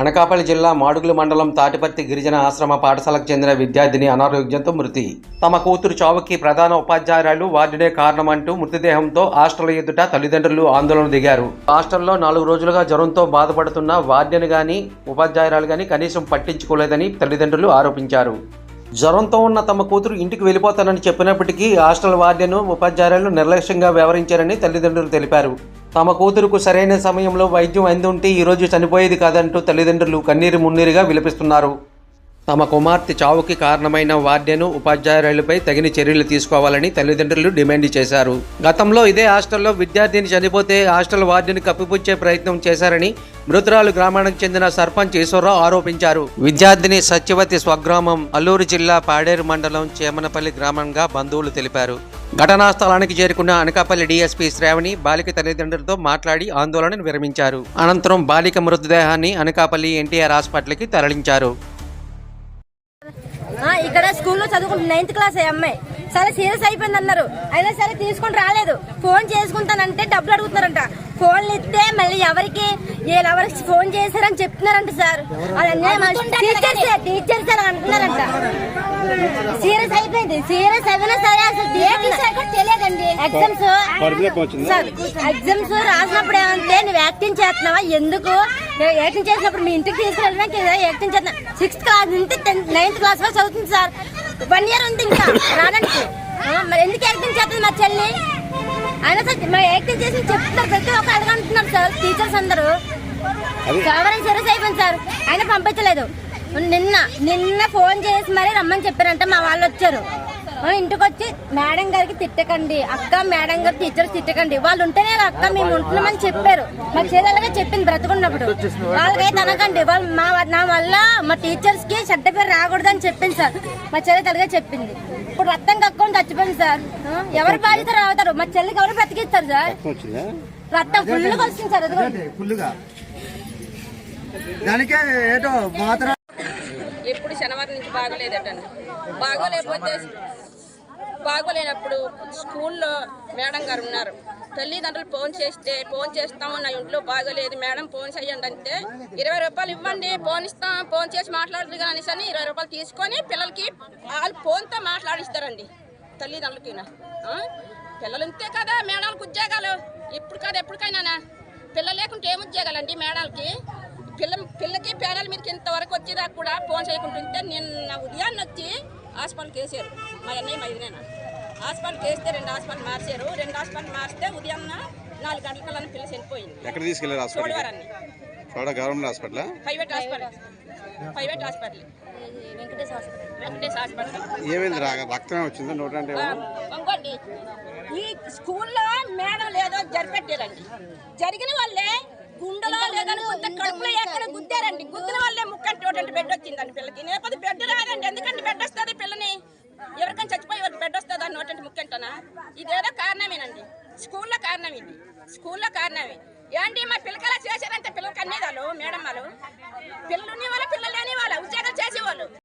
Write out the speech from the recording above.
అనకాపల్లి జిల్లా మాడుగుల మండలం తాటిపర్తి గిరిజన ఆశ్రమ పాఠశాలకు చెందిన విద్యార్థిని అనారోగ్యంతో మృతి. తమ కూతురు చావుకి ప్రధాన ఉపాధ్యాయురాలు వార్డునే కారణమంటూ మృతదేహంతో హాస్టల్ ఎదుట తల్లిదండ్రులు ఆందోళన దిగారు. హాస్టల్లో నాలుగు రోజులుగా జ్వరంతో బాధపడుతున్న వార్డెన్ గాని ఉపాధ్యాయురాలు గాని కనీసం పట్టించుకోలేదని తల్లిదండ్రులు ఆరోపించారు. జ్వరంతో ఉన్న తమ కూతురు ఇంటికి వెళ్ళిపోతానని చెప్పినప్పటికీ హాస్టల్ వార్డెను ఉపాధ్యాయులు నిర్లక్ష్యంగా వ్యవహరించారని తల్లిదండ్రులు తెలిపారు. తమ కూతురుకు సరైన సమయంలో వైద్యం అందుంటే ఈరోజు చనిపోయేది కాదంటూ తల్లిదండ్రులు కన్నీరు మున్నీరుగా విలపిస్తున్నారు. తమ కుమార్తె చావుకి కారణమైన వార్డెను ఉపాధ్యాయురాలపై తగిన చర్యలు తీసుకోవాలని తల్లిదండ్రులు డిమాండ్ చేశారు. గతంలో ఇదే హాస్టల్లో విద్యార్థిని చనిపోతే హాస్టల్ వార్డెను కప్పిపుచ్చే ప్రయత్నం చేశారని మృతురాలు గ్రామానికి చెందిన సర్పంచ్ ఈశ్వరరావు ఆరోపించారు. విద్యార్థిని సత్యవతి స్వగ్రామం అల్లూరు జిల్లా పాడేరు మండలం చేమనపల్లి గ్రామంగా బంధువులు తెలిపారు. ఘటనా స్థలానికి చేరుకున్న అనకాపల్లి డీఎస్పీ శ్రావణి బాలిక తల్లిదండ్రులతో మాట్లాడి ఆందోళన విరమించారు. అనంతరం బాలిక మృతదేహాన్ని అనకాపల్లి ఎన్టీఆర్ హాస్పిటల్కి తరలించారు. ఇక్కడ స్కూల్లో చదువుకుంటుంది నైన్త్ క్లాస్ అమ్మాయి. సరే సీరియస్ అయిపోయింది అన్నారు. అయినా సరే తీసుకొని రాలేదు. ఫోన్ చేసుకుంటానంటే డబ్బులు అడుగుతున్నారంట. ఫోన్లు ఇస్తే మళ్ళీ ఎవరికి వీళ్ళు ఎవరికి ఫోన్ చేశారని చెప్తున్నారంట సార్. టీచర్స్ టీచర్స్ అని అంటున్నారంట. సీరియస్ అయిపోయింది. సీరియస్ అయినా సరే అసలు తెలియదండి. ఎగ్జామ్స్. సార్ ఎగ్జామ్స్ రాసినప్పుడు ఏమంటే నువ్వు యాక్టింగ్ చేస్తున్నావా? ఎందుకు? యాక్టింగ్ చేసినప్పుడు మీ ఇంటికి తీసుకెళ్ళడానికి యాక్టింగ్ చేస్తున్నా సిక్స్త్ క్లాస్ నుంచి టెన్త్ నైన్త్ క్లాస్ వరకు చదువుతుంది సార్. వన్ ఇయర్ ఉంది ఇంకా. రావడానికి మరి ఎందుకు యాక్టింగ్ చేస్తుంది మా చెల్లి? అయినా సార్ మా యాక్టింగ్ చేసి చెప్తున్నారు ప్రతి ఒక్క అడగంటున్నారు సార్ టీచర్స్ అందరూ. ఎవరైనా సీరియస్ అయిపోయింది సార్ ఆయన పంపించలేదు. నిన్న నిన్న ఫోన్ చేసి మరీ రమ్మని చెప్పారంట మా వాళ్ళు వచ్చారు. ఇంటికి వచ్చి మేడం గారికి తిట్టకండి అక్క మేడం గారు టీచర్స్ తిట్టకండి. వాళ్ళు ఉంటేనే అక్క మేము ఉంటున్నామని చెప్పారు. మా చెల్లెలుగా చెప్పింది బ్రతుకున్నప్పుడు. వాళ్ళకైతే అనకండి వాళ్ళు మా నా వల్ల మా టీచర్స్కి చెడ్డ పేరు రాకూడదు అని చెప్పింది సార్. మా చెల్లె తలగా చెప్పింది. ఇప్పుడు రక్తం కక్కుని చచ్చిపోయింది సార్. ఎవరు బాధ్యత రావుతారు? మా చెల్లికి ఎవరు బ్రతికిస్తారు సార్? రక్తం ఫుల్గా వస్తుంది సార్ అదిగోండి. ఫుల్గా దానికే ఏటో మాత్రం ఎప్పుడు శనివారం నుంచి బాగోలేదటండి బాగోలేకపోతే బాగోలేనప్పుడు స్కూల్లో మేడం గారు ఉన్నారు. తల్లిదండ్రులు ఫోన్ చేస్తే ఫోన్ చేస్తాము నా ఇంట్లో బాగోలేదు. మేడం ఫోన్ చేయండి అంటే ఇరవై రూపాయలు ఇవ్వండి ఫోన్ ఇస్తాం ఫోన్ చేసి మాట్లాడదు కానీ అని ఇరవై రూపాయలు తీసుకొని పిల్లలకి వాళ్ళు ఫోన్తో మాట్లాడిస్తారండి తల్లిదండ్రులకి పిల్లలు ఇంతే కదా మేడాలకు ఉద్యోగాలు. ఇప్పుడు కాదు ఎప్పటికైనా పిల్లలు లేకుంటే ఏం ఉద్యోగాలండి మేడాలకి? పిల్ల పిల్లకి పేదల మీదకి ఇంతవరకు వచ్చేదాకా కూడా ఫోన్ చేయకుంటుంటే నిన్న ఉదయాన్నే వచ్చి హాస్పిటల్కి వేసారు మా అన్నయ్య మా ఇదినేనా హాస్పిటల్కి వేస్తే రెండు హాస్పిటల్ మార్చారు. రెండు హాస్పిటల్ మార్చితే ఉదయం నాలుగు గంటలకల్లా పిల్ల చనిపోయింది ఎక్కడ తీసుకెళ్ళారు hospital government hospital? Private hospital. Private hospital. Venkatesh hospital. Venkatesh hospital. ఏమైంది రా? రక్తమే వచ్చిందా? నోట అంటే ఆ, ఇంకోటి ఈ స్కూల్లో మేడం లేదో జరిపెట్టారండి. జరిగిన వాళ్ళే గుండెలో లేదని కడుపులో ఎక్కడ గుద్దారండి. గుద్దిన వాళ్ళే ముక్కంటి ఒకటి బెడ్ వచ్చిందండి పిల్లకి. లేకపోతే బెడ్ రాదండి. ఎందుకంటే కారణమేనండి స్కూల్లో కారణం ఇది. స్కూల్లో కారణమే ఏంటి మా పిల్లకలా చేశారంటే పిల్లలకి అన్నేదాలు మేడం వాళ్ళు పిల్లలు ఉన్న వాళ్ళ పిల్లలు లేని వాళ్ళ ఉద్యోగాలు చేసేవాళ్ళు.